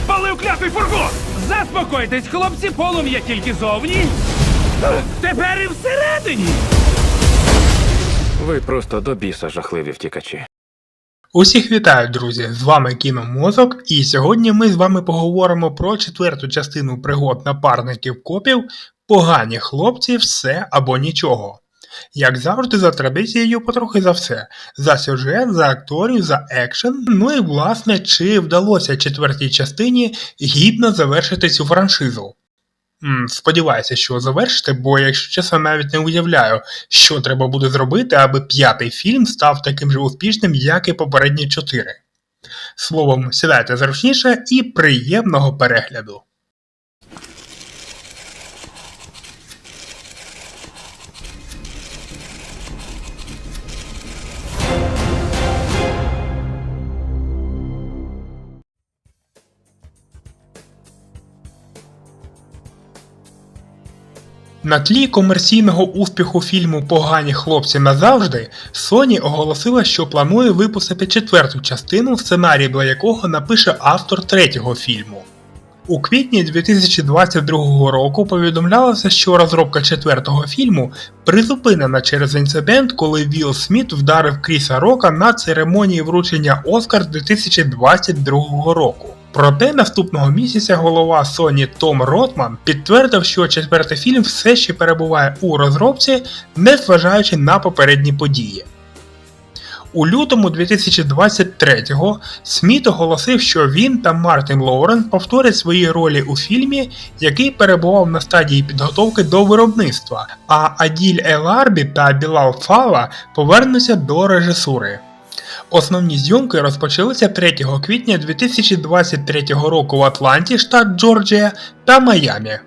підпалив клятий фургон! Заспокойтесь, хлопці, полум'я тільки зовні. Тепер і всередині. Ви просто до біса жахливі втікачі. Усіх вітаю, друзі! З вами Кіномозок, і сьогодні ми з вами поговоримо про четверту частину пригод напарників копів Погані хлопці, все або нічого. Як завжди, за традицією, потрохи за все: за сюжет, за акторів, за екшен. Ну і власне, чи вдалося четвертій частині гідно завершити цю франшизу. Сподіваюся, що завершите, бо якщо чесно, навіть не уявляю, що треба буде зробити, аби п'ятий фільм став таким же успішним, як і попередні чотири. Словом, сідайте зручніше і приємного перегляду. На тлі комерційного успіху фільму Погані хлопці назавжди Sony оголосила, що планує випустити четверту частину, сценарій до якого напише автор третього фільму. У квітні 2022 року повідомлялося, що розробка четвертого фільму призупинена через інцидент, коли Вілл Сміт вдарив Кріса Рока на церемонії вручення Оскар 2022 року. Проте наступного місяця голова Sony Том Ротман підтвердив, що четвертий фільм все ще перебуває у розробці, незважаючи на попередні події. У лютому 2023-го Сміт оголосив, що він та Мартін Лоурен повторять свої ролі у фільмі, який перебував на стадії підготовки до виробництва, а Аділь Еларбі та Білал Фала повернуться до режисури. Основні зйомки розпочалися 3 квітня 2023 року в Атланті, штат Джорджія та Майамі.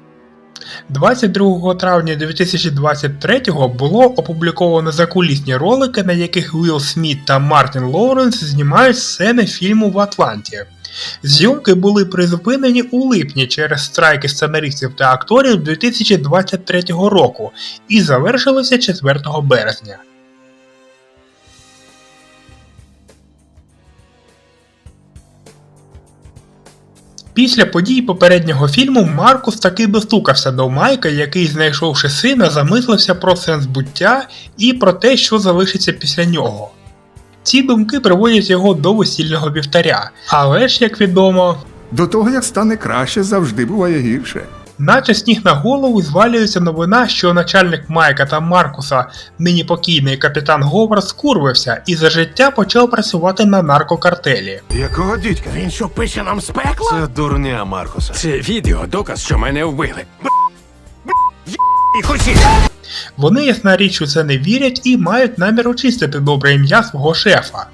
22 травня 2023-го було опубліковано закулісні ролики, на яких Уілл Сміт та Мартін Лоуренс знімають сцени фільму в Атланті. Зйомки були призупинені у липні через страйки сценаристів та акторів 2023 року і завершилися 4 березня. Після подій попереднього фільму Маркус таки достукався до Майка, який, знайшовши сина, замислився про сенс буття і про те, що залишиться після нього. Ці думки приводять його до весільного вівтаря, але ж, як відомо, До того, як стане краще, завжди буває гірше. Наче сніг на голову звалюється новина, що начальник Майка та Маркуса, нині покійний капітан Говард, скурвився і за життя почав працювати на наркокартелі. Якого дідька? Він що пише нам з пекла? Це дурня Маркуса. Це відео доказ, що мене вбили. І хусі! Вони, ясна річ, у це не вірять і мають намір очистити добре ім'я свого шефа.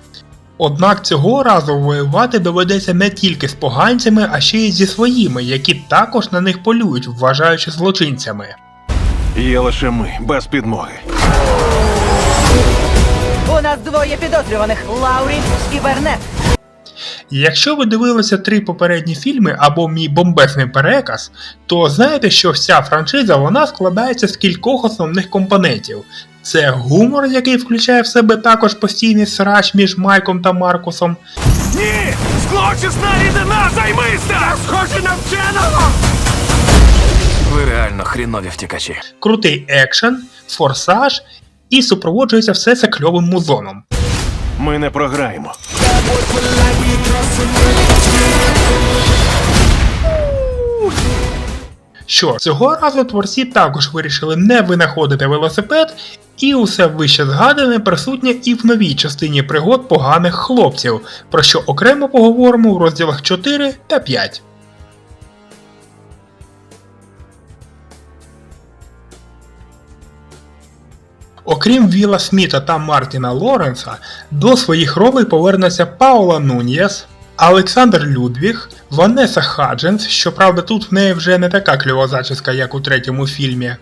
Однак цього разу воювати доведеться не тільки з поганцями, а ще й зі своїми, які також на них полюють, вважаючи злочинцями. Є лише ми, без підмоги. У нас двоє підозрюваних Лаурі і Бернет. Якщо ви дивилися три попередні фільми або мій бомбезний переказ, то знаєте, що вся франшиза вона складається з кількох основних компонентів. Це гумор, який включає в себе також постійний срач між Майком та Маркусом, Ні! Злочисна рідина займися! Схоже на вченого! Ви реально хрінові втікачі. крутий екшен, форсаж і супроводжується все це кльовим музоном. Ми не програємо. Що цього разу творці також вирішили не винаходити велосипед, і усе вище згадане присутнє і в новій частині пригод поганих хлопців, про що окремо поговоримо в розділах 4 та 5. Окрім Віла Сміта та Мартіна Лоренса, до своїх ролей повернеться Паула Нуньєс, Олександр Людвіг, Ванеса Хадженс, щоправда, тут в неї вже не така кльова зачіска, як у третьому фільмі.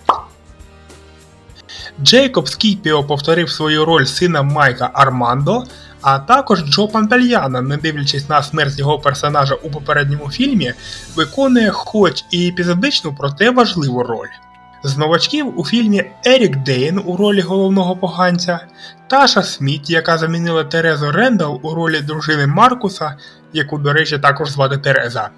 Джейкоб Скіпіо повторив свою роль сина Майка Армандо, а також Джо Пантальяна, не дивлячись на смерть його персонажа у попередньому фільмі, виконує хоч і епізодичну, проте важливу роль. З новачків у фільмі Ерік Дейн у ролі головного поганця, Таша Сміт, яка замінила Терезу Рендал у ролі дружини Маркуса, яку, до речі, також звати Тереза.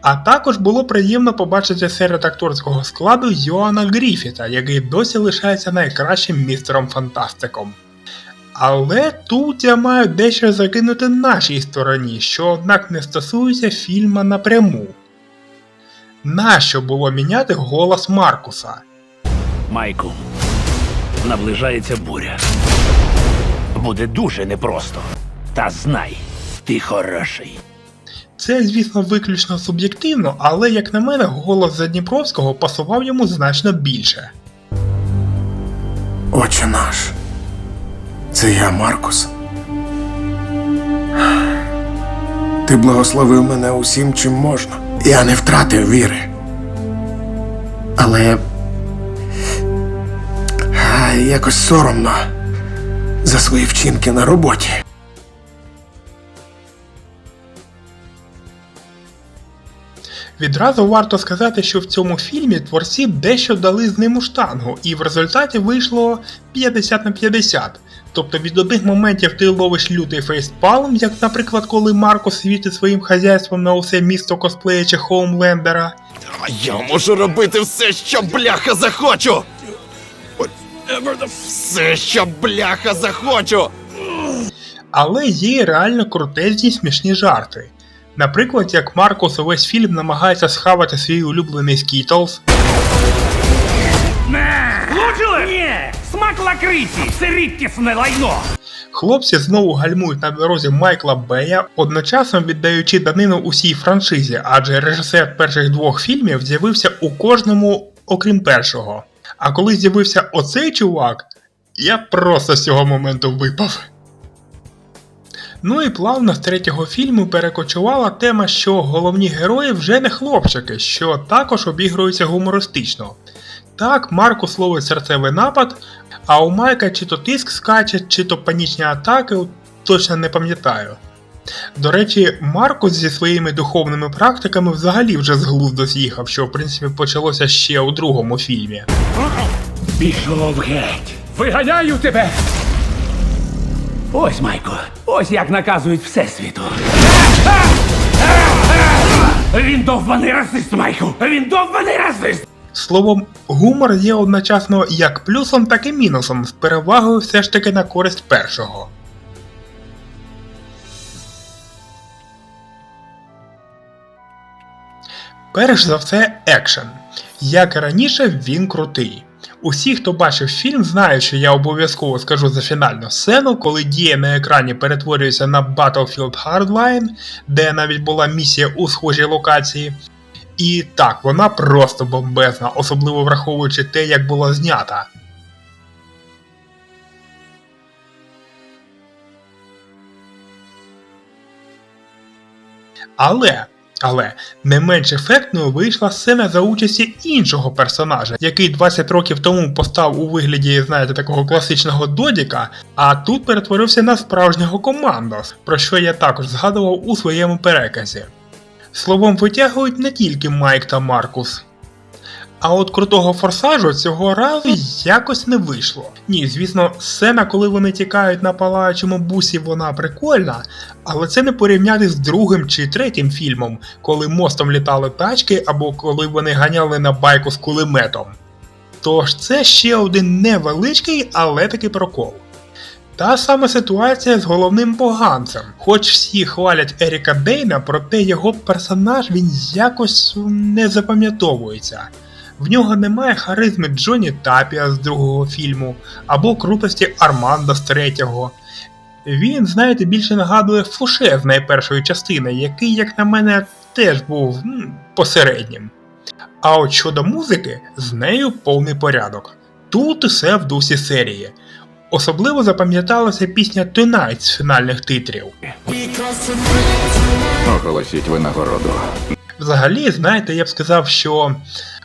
А також було приємно побачити серед акторського складу Йоана Гріфіта, який досі лишається найкращим містером фантастиком. Але тут я маю дещо закинути нашій стороні, що однак не стосується фільма напряму. Нащо було міняти голос Маркуса? Майку, наближається буря. Буде дуже непросто. Та знай, ти хороший. Це, звісно, виключно суб'єктивно, але, як на мене, голос Задніпровського пасував йому значно більше. Отче наш. Це я, Маркус. Ти благословив мене усім, чим можна. Я не втратив віри. Але. якось соромно за свої вчинки на роботі. Відразу варто сказати, що в цьому фільмі творці дещо дали з ним у штангу, і в результаті вийшло 50 на 50. Тобто від одних моментів ти ловиш лютий фейспалм, як, наприклад, коли Марко світить своїм хазяйством на усе місто косплеячи Хоумлендера, А я можу робити все, що бляха захочу. Все, що бляха захочу. але є реально крутезні смішні жарти. Наприклад, як Маркус увесь фільм намагається схавати свій улюблений Скітлз! Смак лакриці! Це рідкісне лайно! Хлопці знову гальмують на дорозі Майкла Бея, одночасно віддаючи данину усій франшизі, адже режисер перших двох фільмів з'явився у кожному, окрім першого. А коли з'явився оцей чувак, я просто з цього моменту випав. Ну і плавно з третього фільму перекочувала тема, що головні герої вже не хлопчики, що також обігруються гумористично. Так, Маркус ловить серцевий напад, а у Майка чи то тиск скаче, чи то панічні атаки, точно не пам'ятаю. До речі, Маркус зі своїми духовними практиками взагалі вже з глузду з'їхав, що в принципі почалося ще у другому фільмі. Пішов геть. Виганяю тебе! Ось, Майко, ось як наказують Всесвіту. Він довбаний расист, Майку! Він довбаний расист! Словом, гумор є одночасно як плюсом, так і мінусом, з перевагою все ж таки на користь першого. Перш за все, екшен. Як і раніше, він крутий. Усі, хто бачив фільм, знають, що я обов'язково скажу за фінальну сцену, коли дія на екрані перетворюється на Battlefield Hardline, де навіть була місія у схожій локації. І так, вона просто бомбезна, особливо враховуючи те, як була знята. Але, але не менш ефектною вийшла сцена за участі іншого персонажа, який 20 років тому постав у вигляді, знаєте, такого класичного додіка, а тут перетворився на справжнього командос, про що я також згадував у своєму переказі. Словом, витягують не тільки Майк та Маркус. А от крутого форсажу цього разу якось не вийшло. Ні, звісно, сцена, коли вони тікають на палаючому бусі, вона прикольна, але це не порівняти з другим чи третім фільмом, коли мостом літали тачки або коли вони ганяли на байку з кулеметом. Тож це ще один невеличкий, але таки прокол. Та сама ситуація з головним поганцем. Хоч всі хвалять Еріка Дейна, проте його персонаж він якось не запам'ятовується. В нього немає харизми Джоні Тапіа з другого фільму або крутості Арманда з третього. Він, знаєте, більше нагадує Фуше з найпершої частини, який, як на мене, теж був м, посереднім. А от щодо музики, з нею повний порядок. Тут усе в дусі серії. Особливо запам'яталася пісня Tonight з фінальних титрів. Оголосіть винагороду. Взагалі, знаєте, я б сказав, що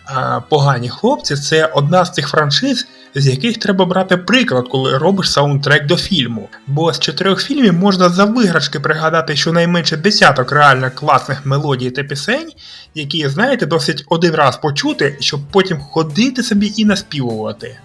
а, погані хлопці це одна з цих франшиз, з яких треба брати приклад, коли робиш саундтрек до фільму. Бо з чотирьох фільмів можна за виграшки пригадати щонайменше десяток реально класних мелодій та пісень, які, знаєте, досить один раз почути, щоб потім ходити собі і наспівувати.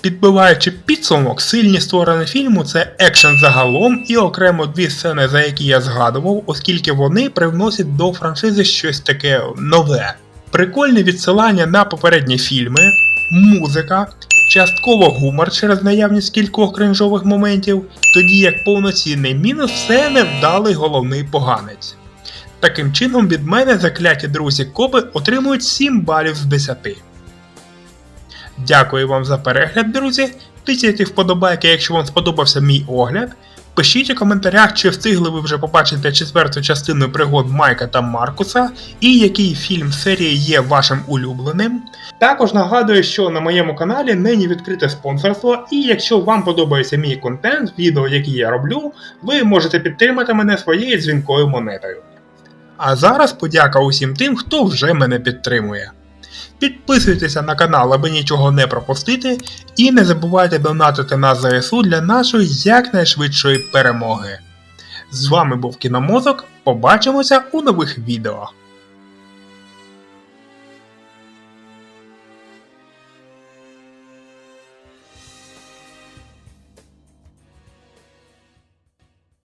Підбиваючи підсумок, сильні сторони фільму це екшен загалом і окремо дві сцени, за які я згадував, оскільки вони привносять до франшизи щось таке нове. Прикольне відсилання на попередні фільми, музика, частково гумор через наявність кількох кринжових моментів, тоді як повноцінний мінус це невдалий головний поганець. Таким чином, від мене закляті друзі копи отримують 7 балів з 10. Дякую вам за перегляд, друзі. Тисяйте вподобайки, якщо вам сподобався мій огляд. Пишіть у коментарях, чи встигли ви вже побачити четверту частину пригод Майка та Маркуса, і який фільм серії є вашим улюбленим. Також нагадую, що на моєму каналі нині відкрите спонсорство, і якщо вам подобається мій контент, відео, які я роблю, ви можете підтримати мене своєю дзвінкою монетою. А зараз подяка усім тим, хто вже мене підтримує. Підписуйтеся на канал, аби нічого не пропустити, і не забувайте донатити на ЗСУ для нашої якнайшвидшої перемоги. З вами був Кіномозок. Побачимося у нових відео.